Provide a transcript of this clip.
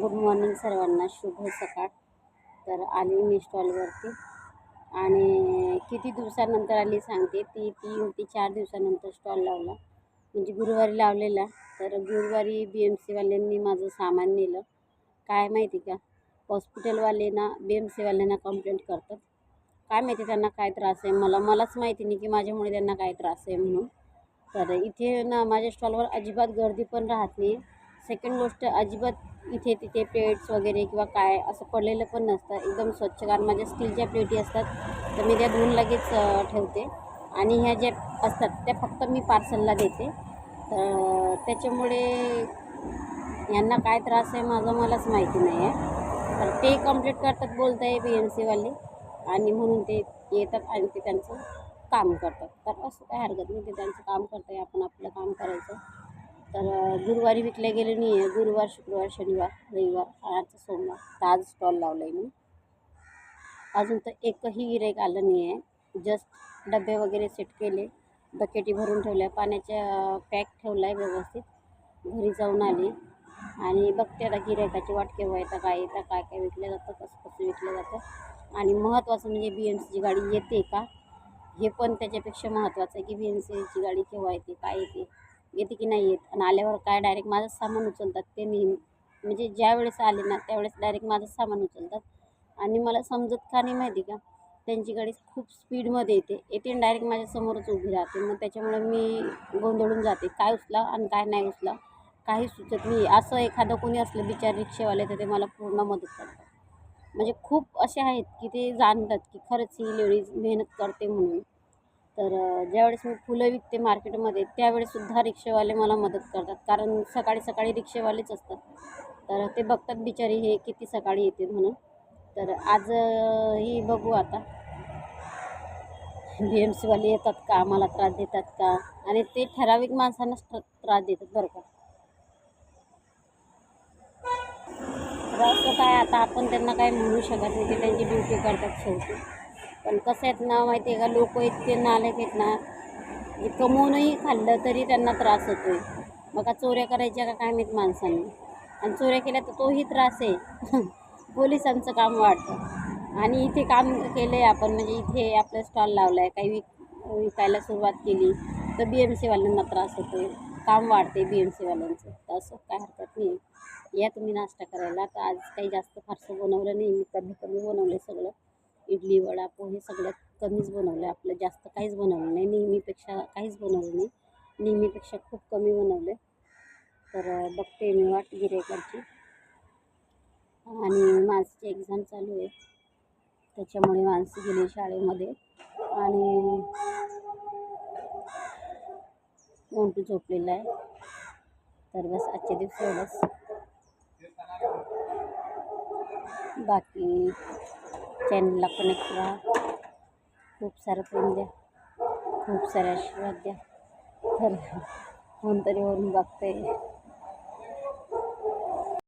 Good morning सर्वांना. शुभ सकाळ. तर आली मी स्टॉलवरती. आणि किती दिवसानंतर आली सांगते. ती तीन ते चार दिवसानंतर स्टॉल लावला. म्हणजे गुरुवारी लावलेला. तर गुरुवारी बी एम सीवाल्यांनी माझं सामान नेलं. काय माहिती का? हॉस्पिटलवाले ना बी एम सीवाल्यांना कंप्लेंट करतात. काय माहिती त्यांना काय त्रास आहे? मला मलाच माहिती नाही की माझ्यामुळे त्यांना काय त्रास आहे म्हणून. तर इथे ना माझ्या स्टॉलवर अजिबात गर्दी पण राहत नाही. सेकंड गोष्ट अजिबात इथे तिथे प्लेट्स वगैरे किंवा काय असं पडलेलं पण नसतं. एकदम स्वच्छ कारण माझ्या स्टीलच्या प्लेटी असतात तर मी त्या धुवून लगेच ठेवते. आणि ह्या ज्या असतात त्या फक्त मी पार्सलला देते. तर त्याच्यामुळे यांना काय त्रास आहे माझं मलाच माहिती नाही आहे तर ते कंप्लीट करतात बोलत आहे बी एम सीवाले आणि म्हणून ते येतात आणि ते त्यांचं काम करतात. तर असं काय हरकत नाही ते त्यांचं काम करत आहे आपण आपलं काम करायचं. तर गुरुवारी विकले गेले नाही आहे गुरुवार शुक्रवार शनिवार रविवार आज सोमवार. तर आज स्टॉल लावला आहे मी. अजून तर एकही गिऱ्हाईक आलं नाही आहे जस्ट डबे वगैरे सेट केले. बकेटी भरून ठेवल्या. पाण्याच्या पॅक ठेवला आहे व्यवस्थित. घरी जाऊन आली. आणि बघते आता गिऱ्हाईकाची वाट केव्हा येतं काय येतं काय काय विकलं जातं कसं कसं विकलं जातं. आणि महत्त्वाचं म्हणजे बी एम सीची गाडी येते का? हे पण त्याच्यापेक्षा महत्त्वाचं आहे की बी एम सीची गाडी केव्हा येते काय येते. येते की नाही येत? आणि आल्यावर काय डायरेक्ट माझं सामान उचलतात ते नेहमी. म्हणजे ज्या वेळेस आले ना त्यावेळेस डायरेक्ट माझं सामान उचलतात. आणि मला समजत का नाही माहिती का? त्यांची गाडी खूप स्पीडमध्ये येते. येते आणि डायरेक्ट माझ्यासमोरच उभी राहते. मग त्याच्यामुळे मी गोंधळून जाते. काय उचला आणि काय नाही उचला काही सुचत नाही. असं एखादं कोणी असलं बिचार रिक्षेवाले तर ते मला पूर्ण मदत करतात. म्हणजे खूप असे आहेत की ते जाणतात की खरंच ही लेडीज मेहनत करते म्हणून. तर ज्यावेळेस मी फुलं विकते मार्केटमध्ये त्यावेळेससुद्धा रिक्षेवाले मला मदत करतात. कारण सकाळी सकाळी रिक्षेवालेच असतात. तर ते बघतात बिचारी हे किती सकाळी येते म्हणून. तर आज ही बघू आता. बी एम सीवाले येतात का? आम्हाला त्रास देतात का? आणि ते ठराविक माणसांनाच त्रास देतात बरं का. तर असं काय आता आपण त्यांना काय म्हणू शकत नाही. ते त्यांची ड्युटी करतात शेवटी. पण कसं आहेत ना माहिती आहे का लोक इतके नाले आहेत ना कमवूनही खाल्लं तरी त्यांना त्रास होतो आहे मग का चोऱ्या करायच्या का काय माहीत माणसांनी. आणि चोऱ्या केल्या तर तोही त्रास आहे. पोलिसांचं काम वाढतं. आणि इथे काम केलं आहे आपण म्हणजे इथे आपलं स्टॉल लावला आहे काही विक विकायला सुरुवात केली तर बी एम सीवाल्यांना त्रास होतो आहे काम वाढते बी एम सीवाल्यांचं तर असं काय हरकत नाही. या तुम्ही नाश्ता करायला. तर आज काही जास्त फारसं बनवलं नाही मी कमी कमी बनवलं सगळं. इडली वडा पोहे सगळ्यात कमीच बनवलं आपलं जास्त काहीच बनवलं नाही. नेहमीपेक्षा काहीच बनवलं नाही. नेहमीपेक्षा खूप कमी बनवले तर बघते मी वाट गिरेकरची आणि माणसाची एक्झाम चालू आहे. त्याच्यामुळे माणसं गेली शाळेमध्ये. आणि मोंटू झोपलेला आहे. तर बस आजच्या दिवशी एवढंच. बाकी चॅनलला कनेक्ट राहा खूप सारं प्रेम द्या. खूप सारे आशीर्वाद द्या. तर कोणतरी वरून बघते